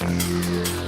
Música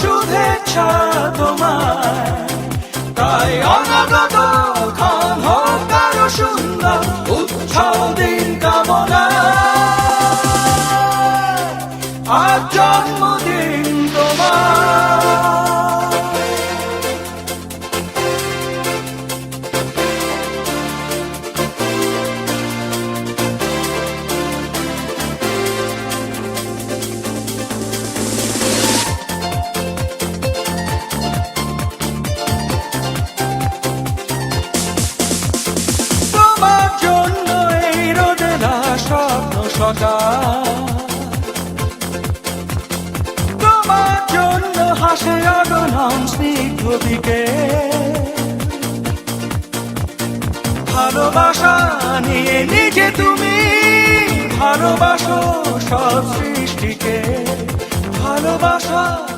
শুভেচ্ছা সকাল তোমার ভালোবাসা নিয়ে নিজে তুমি ভালোবাসো সব সৃষ্টিকে। ভালোবাসা